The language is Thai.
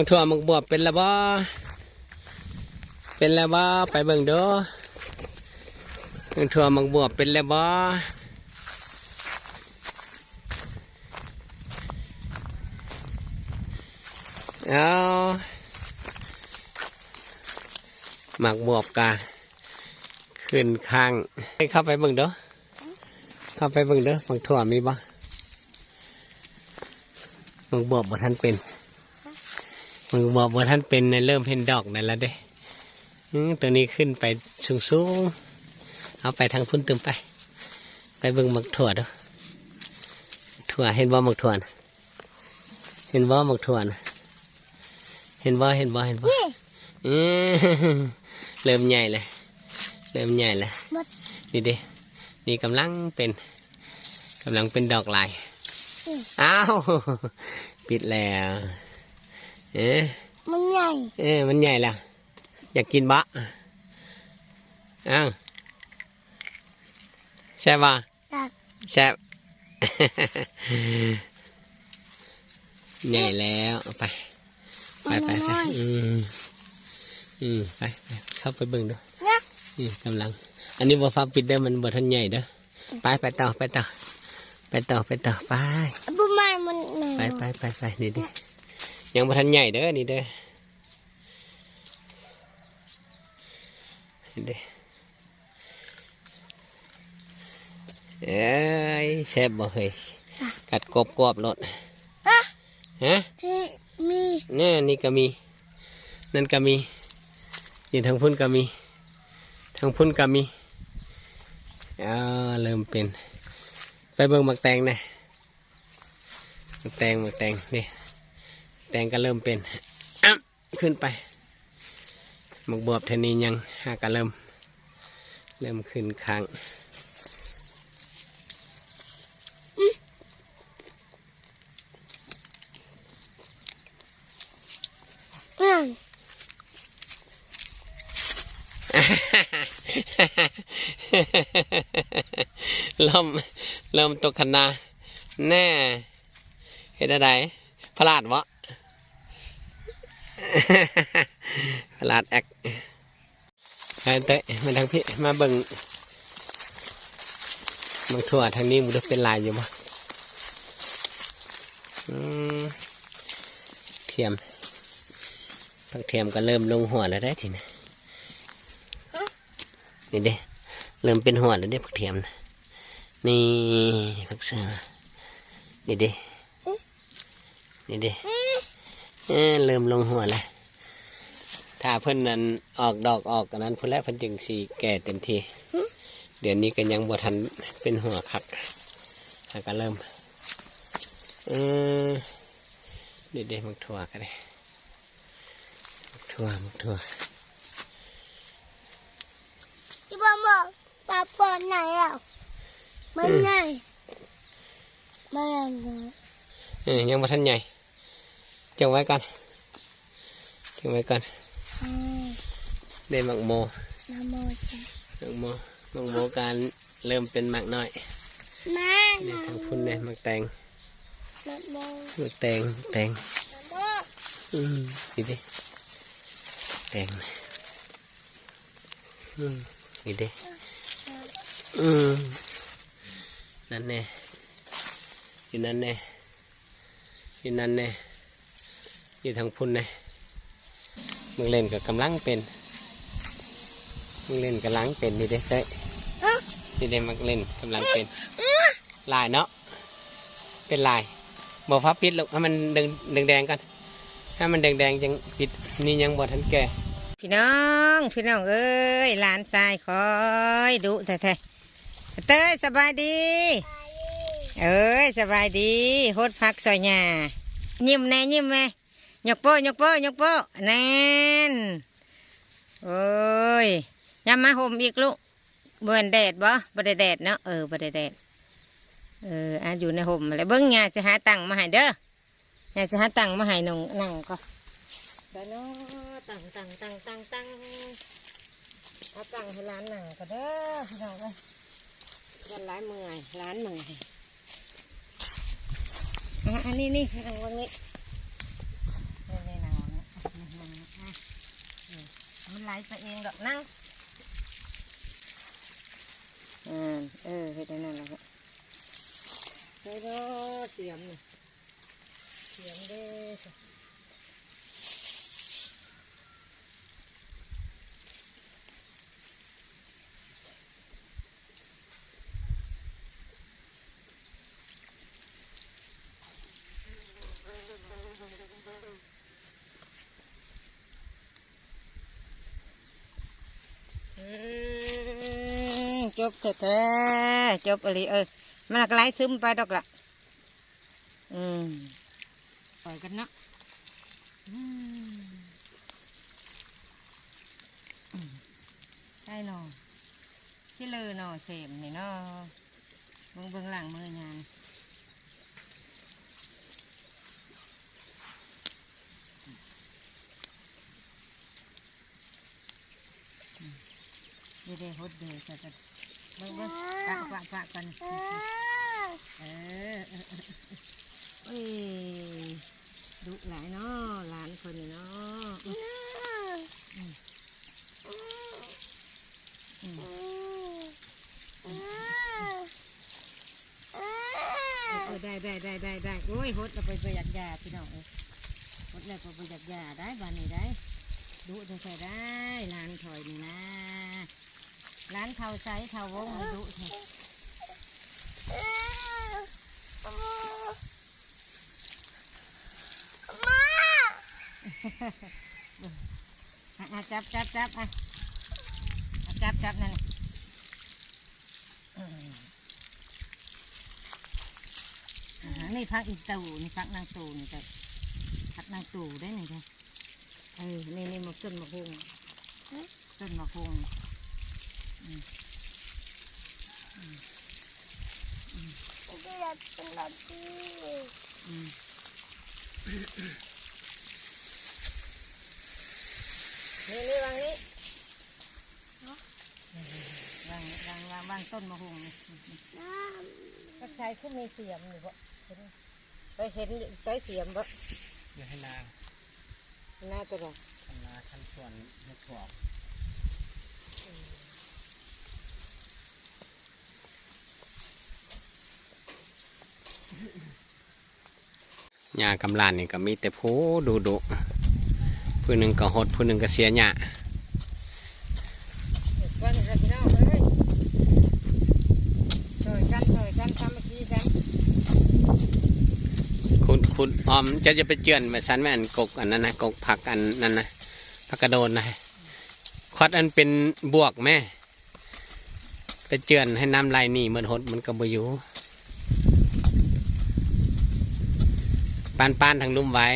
มังถั่วมังบวบเป็นและบ่เป็นแล้วบ่ไปเบิ่งเด้อมังถั่วมังบวบเป็นแล้วบ่เอาหมักบวบกาขึ้นข้างเข้าไปเบิ่งเด้อเข้าไปเบิ่งเด้อมังถั่วมีบ่มังบวบบ่ทันเป็น มึงบอกว่าท่านเป็นในเริ่มเห็นดอกนั่นแล้วเด้อืมตัวนี้ขึ้นไปสูงสูงๆเอาไปทางพุ่นตึมไป ไปเบิ่งหมักถั่วเด้อถั่วเห็นบ่หมักถั่วนะเห็นบ่หมักถั่วนะเห็นบ่เห็นบ่เห็นบ่นี่อืมเริ่มใหญ่เลยเริ่มใหญ่เลยหมดนี่เด้นี่กำลังเป็นกำลังเป็นดอกลายอืมอ้าวปิดแล้ว เอ๊ะมันใหญ่ เอ้มันใหญ่แล้วอยากกินบะอ้าวแซ่บป่ะจากแซ่บใหญ่แล้วเอาไป ไปไปไปน้อยอืมอืมไปไปเข้าไปเบิ่งดูนะอืมกำลัง อันนี้บ่ฟ้าปิดเด้อมันบ่ทันใหญ่เด้อไปไปต่อไปต่อไปต่อไปต่อไปประมาณมันไหนไปไปไปไปนี่ดิ ยังบ่ทันใหญ่เด้อนี่เด้อนี่เด้อเอ้ยแซ่บบ่เฮ้ยกัดกรอบกรอบๆรสฮะฮะที่มีเนี่ยนี่ก็มี นั่นก็มีนี่ทางพุ่นก็มีทางพุ่นก็มีอ่าเริ่มเป็น ไปเบิ่งหมักแตงนะหมักแตงหมักแตงนี่ แตงก็เริ่มเป็นอะขึ้นไปหมักบวบเทานี้ยังหาก็เริ่ม เริ่มขึ้นค้างนั่นเริ่มเริ่มตกขนาแน่เห็นอะไรพลาดวะ พลาดแอกไปเตะมาทางพี่มาเบิ่งบางทั่วทางนี้มันเป็นลายอยู่บ่อืมเทียมผักเทียมก็เริ่มลงหัวแล้วได้ทีนี้นี่เด้เริ่มเป็นหัวแล้วเด้ผักเทียมนะนี่ผักเสือนี่เด้นี่เด้ เอ้อเริ่มลงหัวแล้วถ้าเพิ่นนั้นออกดอกออกกันนั้นเพิ่นแล้วเพิ่นจึงสีแก่เต็มทีเดี๋ยวนี้ก็ยังบ่ทันเป็นหัวคักถ้าก็เริ่มเออเด็ดเด็ดมักถั่วกันเลยมักถั่วมักถั่วที่บ้านบอกปลาปอนไหนอะมันใหญ่มันใหญ่เลยเออยังบ่ทันใหญ่ จังไว้ก่อนจังไว้ก่อนอืมได้หมักโมน้ำโมจ้ะหมักโมหมักโมการเริ่มเป็นหมักน้อยแม่นี่น้ำทางพุ่นเลยหมักแตงน้ำโมหมักแตงแตงน้ำโมอืมนี่ดิแตงอืมนี่ดิอืมนั่นแน่อยู่นั่นแน่อยู่นั่นแน่ อยู่ทางพุ่นแน่มึงเล่นกับกำลังเป็น มึงเล่นกำลังเป็นนี่เด้เต้ยฮะนี่เด้มักเล่นกำลังเป็นอื้อลายเนาะ เป็นลายบอกพับปิดลูกให้มันแดงแดงแดงๆกันให้มันแดงแดงๆยังปิดนี่ยังบอทันแก่พี่น้องพี่น้องเอ้ยหลานชายคอยดุแท้ๆเต้ยสบายดี เอ้ยสบายดีโคตรพักซอยหญ้ายิ้มแน่ยิ้มแม่ ยกโป้ยกโป้ยกโป้แน่นโอ้ยยามาห่มอีกลูกเบื่อแดดบ่บ่ได้แดดเนาะเออบ่ได้แดดเอออะอยู่ในห่มแล้วเบิ้งหญ้าจะหาตังมาให้เด้อหญ้าจะหาตังมาให้นงนั่งก็เดี๋ยวเนาะตังตังตังตังตังเอาตังให้ร้านหนังก็เด้อพี่น้องเอ้ยยันร้านเมื่อยร้านเมื่อยอะอันนี้นี่นั่งวันนี้นี่นี่นั่งวันนี้ ไหลไปเองดอกนั่งอ่าเออเฮ็ดได้นั่นแหละครับใส่ดอกเสียมนี่เสียมเด้อ อืม จบแท้ๆจบอะไรเออมันก็ไหลซึมไปดอกละอืมปล่อยกันเนาะอืมอืมใช่เนาะชิเลอเนาะเสมนี่เนาะเบิ่งเบิ่งหลังมือยางดีเดฮดเดย์กัน เบิ่งเบิ่งปะปะปะกันเออเออเออเออเอ้ยดุหลายเนาะหลานคนนี้เนาะอืมอืมอืมเออได้ได้ได้ได้ได้โอ้ยฮดเราไปประหยัดยาพี่น้องเอ้ยฮดแล้วก็ประหยัดยาได้บ้านนี้ได้ดุจะใส่ได้หลานถอยนี่นะ หลานเท่าไซเทาวงดุเถอะอะอะจับจับจับอะจับจับนั่นนี่พักอีกตูนี่พักนางตูนี่จ้ะพักนางตูได้หนึ่งจ้ะเออนี่นี่มาต้นมะฮุงต้นมะฮุง นี่นี่วางนี้วางวางวางวางต้นมะฮุงนี่ก็ใช้ขึ้นมีเสียมอยู่บ่ไปเห็นใช้เสียมบ่อย่ให้นาน่าจะหรอทำนาทำสวนเฮ็ดถั่ว หญ้ากำลานนี่ก็มีแต่ผู้ดูดุผู้หนึ่งก็หดผู้หนึ่งก็เสียหญ้าวันนี้พี่น้องเอ้ยช่วยกันช่วยกันทำเมื่อกี้กันคุณคุณออมจะจะไปเจือนมาสันแม่อันกกอันนั้นนะกกผักอันนั้นนะผักกระโดนนะคอดอันเป็นบวกแม่ไปเจือนให้น้ำลายหนี่เหมือนหดมันก็บอยู่ ปานปานๆทางลุ่มไว้